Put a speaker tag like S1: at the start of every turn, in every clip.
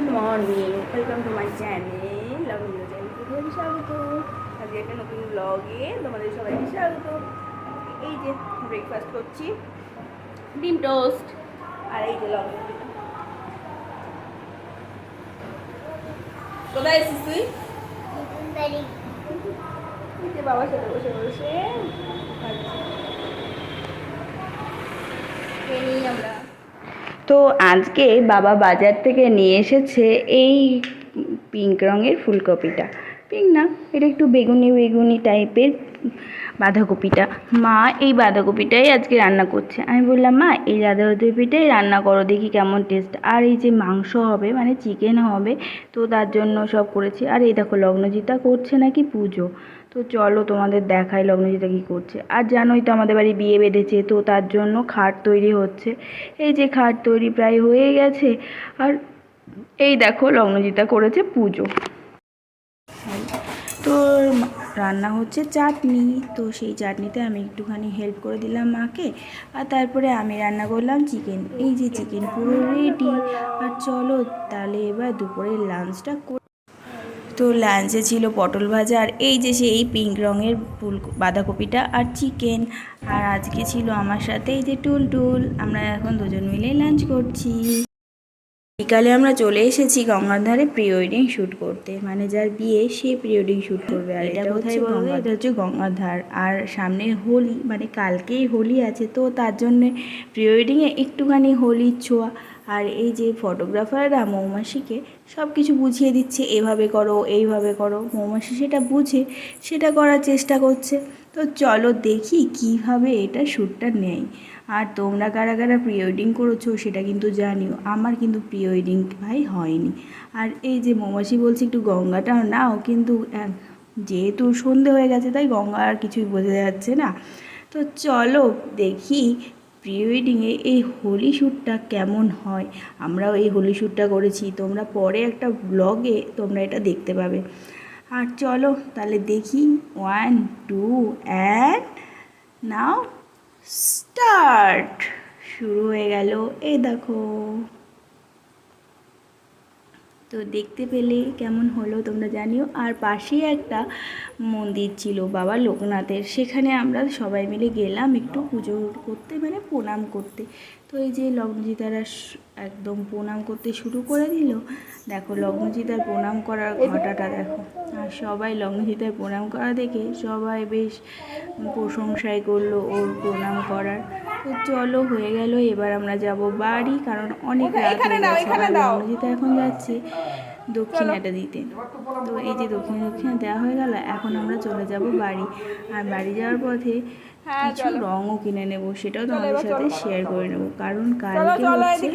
S1: Good morning welcome to my channel Lagna channel স্বাগত আজকে একটা নতুন ব্লগে তোমাদের সবাইকে স্বাগত। এই যে ব্রেকফাস্ট করছি। ডিম টোস্ট আর এই যে লগ্ন কোথায় এসেছিস তুই? যে বাবার সাথে বসে বসে। খেয়ে নিই আমরা তো আজকে বাবা বাজার থেকে নিয়ে এসেছে এই পিঙ্ক রঙের ফুলকপিটা। পিঙ্ক না, এটা একটু বেগুনি বেগুনি টাইপের বাঁধাকপিটা। মা এই বাঁধাকপিটাই আজকে রান্না করছে। আমি বললাম, মা, এই বাঁধাকপিটাই রান্না করো, দেখি কেমন টেস্ট আর এই যে মাংস হবে মানে চিকেন হবে, তো তার জন্য সব করেছি। আর এই দেখো, লগ্নজিতা করছে নাকি পুজো? তো চলো তোমাদের দেখাই লগ্নজিতা কী করছে। আর জানোই তো আমাদের বাড়ি বিয়ে বেঁধেছে, তো তার জন্য খাট তৈরি হচ্ছে। এই যে খাট তৈরি প্রায় হয়ে গেছে। আর এই দেখো, লগ্নজিতা করেছে পুজো। তো রান্না হচ্ছে চাটনি। তো সেই চাটনিতে আমি একটুখানি হেল্প করে দিলাম মাকে। আর তারপরে আমি রান্না করলাম চিকেন এই যে চিকেন পুরো রেডি আর চলো তাহলে এবার দুপুরের লাঞ্চটা তো লাঞ্চে ছিল পটল ভাজা আর এই যে সেই পিঙ্ক রঙের ফুল বাঁধাকপিটা আর চিকেন আর আজকে ছিল আমার সাথে এই যে টুল টুল আমরা এখন দুজন মিলে লাঞ্চ করছি। বিকালে আমরা চলে এসেছি গঙ্গার ধারে প্রি ওয়েডিং শ্যুট করতে। মানে যার বিয়ে সে প্রি ওয়েডিং শ্যুট করবে। আর এটা কোথায় বলব এটা হচ্ছে গঙ্গার ধার আর সামনে হোলি মানে কালকেই হোলি আছে তো তার জন্যে প্রি ওয়েডিংয়ে একটুখানি হোলির ছোঁয়া। আর এই যে ফটোগ্রাফাররা মৌমাসিকে সব কিছু বুঝিয়ে দিচ্ছে এভাবে করো এইভাবে করো। মৌমাসি সেটা বুঝে সেটা করার চেষ্টা করছে। তো চলো দেখি কীভাবে এটা শ্যুটটা নেয়। আর তোমরা কারা কারা প্রি ওয়েডিং করেছ সেটা কিন্তু জানিও। আমার কিন্তু প্রি ওয়েডিং ভাই হয়নি। আর এই যে মৌমাসি বলছে একটু গঙ্গাটা নাও, কিন্তু যেহেতু সন্ধে হয়ে গেছে তাই গঙ্গা আর কিছুই বোঝা যাচ্ছে না। তো চলো দেখি প্রি ওয়েডিংয়ে এই হোলি শ্যুটটা কেমন হয়। আমরাও এই হোলি শ্যুটটা করেছি। তোমরা পরে একটা ব্লগে তোমরা এটা দেখতে পাবে। আর চলো তাহলে দেখি। One two and now start. শুরু হয়ে গেল। এই দেখো। তো দেখতে পেলে কেমন হলো তোমরা জানিও। আর পাশেই একটা মন্দির ছিল বাবা লোকনাথের। সেখানে আমরা সবাই মিলে গেলাম একটু পুজো করতে মানে প্রণাম করতে। তো এই যে লগ্নজিতারা একদম প্রণাম করতে শুরু করে দিল। দেখো লগ্নজিতার প্রণাম করার ঘটাটা দেখো। আর সবাই লগ্নজিতার প্রণাম করা দেখে সবাই বেশ প্রশংসাই করল ওর প্রণাম করার। তো চলো হয়ে গেল। এবার আমরা যাব বাড়ি কারণ অনেক রাত হয়ে গেছে। এখন যাচ্ছে। দক্ষিণাটা দিতে। তো এই যে দক্ষিণ দক্ষিণা দেওয়া হয়ে গেল এখন আমরা চলে যাব বাড়ি। আর বাড়ি যাওয়ার পথে কিছু রঙও কিনে নেব সেটাও তোমাদের সাথে শেয়ার করে নেব। কারণ কালকে হচ্ছে।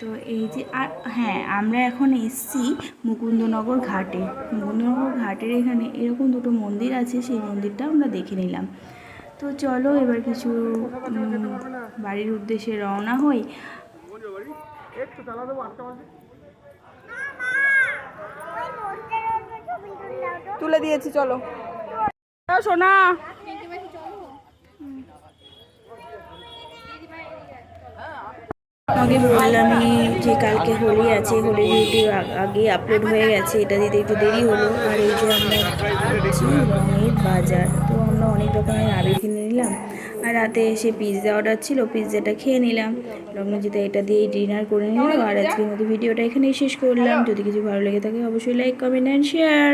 S1: তো এই যে আর হ্যাঁ আমরা এখন এসছি মুকুন্দনগর ঘাটে। মুকুন্দনগর ঘাটের এখানে এরকম দুটো মন্দির আছে সেই মন্দিরটা আমরা দেখে নিলাম। তো চলো এবার কিছু বাড়ির উদ্দেশ্যে রওনা হই।
S2: তুলে দিয়েছি চলো। সোনা।
S1: আগে বললামই যে কালকে হোলি আছে হোলি ভিডিও আগে আপলোড হয়ে গেছে এটা দিতে একটু দেরি হলো। আর এই যে আমরা বাজার তো আমরা অনেক রকমের আবির কিনে নিলাম। আর রাতে এসে পিৎজা অর্ডার ছিল পিৎজাটা খেয়ে নিলাম। লগ্নজিতে এটা দিয়েই ডিনার করে নিলাম আর আজকের মতো ভিডিওটা এখানেই শেষ করলাম। যদি কিছু ভালো লেগে থাকে, অবশ্যই লাইক কমেন্ট অ্যান্ড শেয়ার